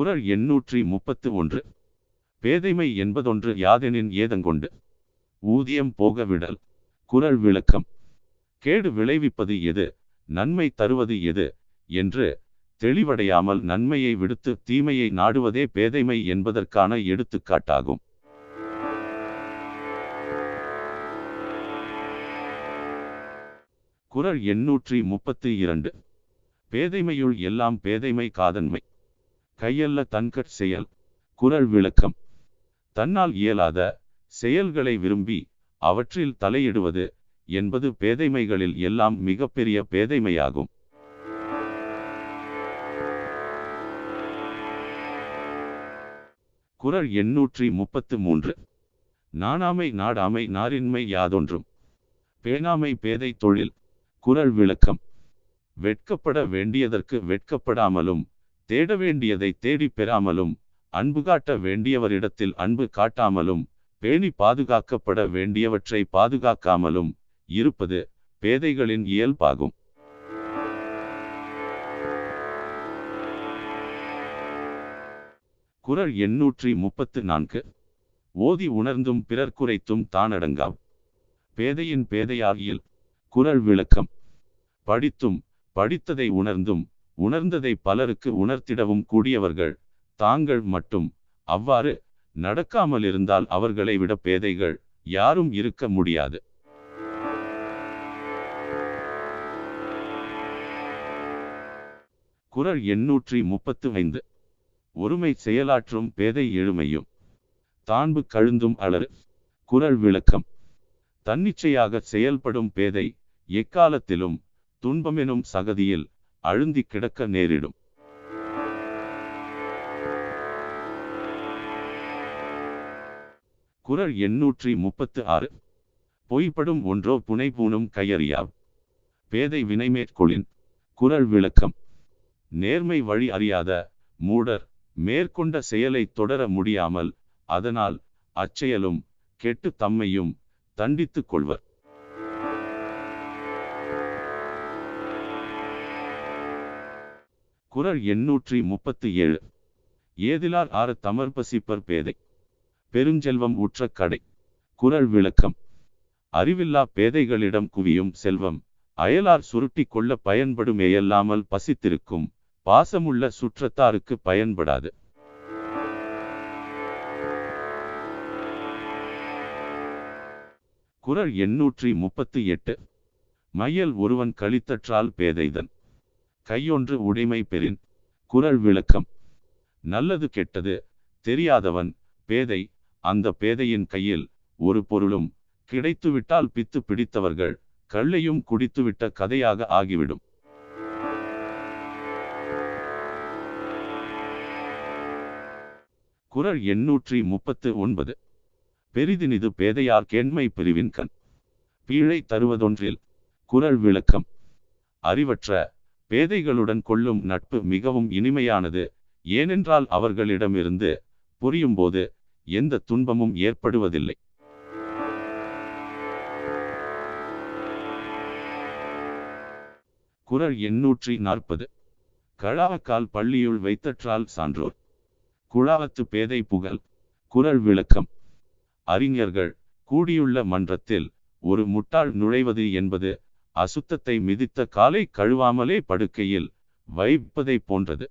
குரல் எண்ணூற்றி முப்பத்து ஒன்று. பேதைமை என்பதொன்று யாதெனின் ஏதங்கொண்டு. ஊதியம் போக விடல். குரல் விளக்கம். கேடு விளைவிப்பது எது? நன்மை தருவது எது? என்று தெளிவடையாமல் நன்மையை விடுத்து தீமையை நாடுவதே பேதைமை என்பதற்கான எடுத்துக்காட்டாகும். குரல் எண்ணூற்றி முப்பத்து இரண்டு. பேதைமையுள் எல்லாம் பேதைமை காதன்மை. கையல்ல தன்கட் செயல் குரல் விளக்கம். தன்னால் இயலாத செயல்களை விரும்பி அவற்றில் தலையிடுவது என்பது பேதைமைகளில் எல்லாம் மிகப்பெரிய பேதைமையாகும். குறள் எண்ணூற்றி முப்பத்து மூன்று. நாணாமை நாடாமை நாரின்மை யாதொன்றும். பேணாமை பேதை தொழில் குரல் விளக்கம். வெட்கப்பட வேண்டியதற்கு வெட்கப்படாமலும் தேட வேண்டியதை தேடி பெறாமலும் அன்பு காட்ட வேண்டியவரிடத்தில் அன்பு காட்டாமலும் பேணி பாதுகாக்கப்பட வேண்டியவற்றை பாதுகாக்காமலும் இருப்பது பேதைகளின் இயல்பாகும். குரல் எண்ணூற்றி முப்பத்து நான்கு. ஓதி உணர்ந்தும் பிறர் குறைத்தும் தானடங்காம். பேதையின் பேதையாகியில் குரல் விளக்கம். படித்தும் படித்ததை உணர்ந்தும் உணர்ந்ததை பலருக்கு உணர்த்திடவும் கூடியவர்கள் தாங்கள் மட்டும். அவ்வாறு நடக்காமல் இருந்தால் அவர்களை விட பேதைகள் யாரும் இருக்க முடியாது. குரல் எண்ணூற்றி முப்பத்து ஐந்து ஒருமை செயலாற்றும் பேதை எழுமையும். தாண்பு கழுந்தும் அலறு. குரல் விளக்கம். தன்னிச்சையாக செயல்படும் பேதை எக்காலத்திலும் துன்பமெனும் சகதியில் அழுந்தி கிடக்க நேரிடும். குறள் எண்ணூற்றி முப்பத்து ஆறு. பொய்ப்படும் ஒன்றோ புனைபூணும் கையறியாவ் பேதை வினைமேற்கொளின் குறள் விளக்கம். நேர்மை வழி அறியாத மூடர் மேற்கொண்ட செயலை தொடர முடியாமல் அதனால் அச்செயலும் கெட்டு தம்மையும் தண்டித்துக் கொள்வர். குரல் எண்ணூற்றி முப்பத்து ஏழு ஏதிலார் ஆறு தமர்பசிப்பர் பேதை. பெருஞ்செல்வம் உற்ற கடை. குரல் விளக்கம். அறிவில்லா பேதைகளிடம் குவியும் செல்வம். அயலார் சுருட்டி கொள்ள பயன்படுமேயல்லாமல் பசித்திருக்கும். பாசமுள்ள சுற்றத்தாருக்கு பயன்படாது. குரல் எண்ணூற்றி முப்பத்து எட்டு மையல் ஒருவன் கழித்தற்றால் பேதைதன். கையொன்று உடைமை பெறின். குரல் விளக்கம். நல்லது கெட்டது தெரியாதவன் பேதை அந்த பேதையின் கையில் ஒரு பொருளும் கிடைத்துவிட்டால் பித்து பிடித்தவர்கள் கள்ளையும் குடித்துவிட்ட கதையாக ஆகிவிடும். குறள் எண்ணூற்றி முப்பத்து ஒன்பது. பெரிதினிது பேதையார் கேண்மை பிரிவின் கண். பீழை தருவதொன்றில் குரல் விளக்கம். அறிவற்ற பேதைகளுடன் கொள்ளும் நட்பு மிகவும் இனிமையானது. ஏனென்றால் அவர்களிடமிருந்து புரியும்போது எந்த துன்பமும் ஏற்படுவதில்லை. குரல் எண்ணூற்றி நாற்பது. கழாவக்கால் பள்ளியுள் வைத்தற்றால் சான்றோர். குழாவத்து பேதை புகழ். குரல் விளக்கம். அறிஞர்கள். கூடியுள்ள மன்றத்தில் ஒரு முட்டாள் நுழைவது என்பது அசுத்தத்தை மிதித்த காலை கழுவாமலே படுக்கையில் வைப்பதை போன்றது.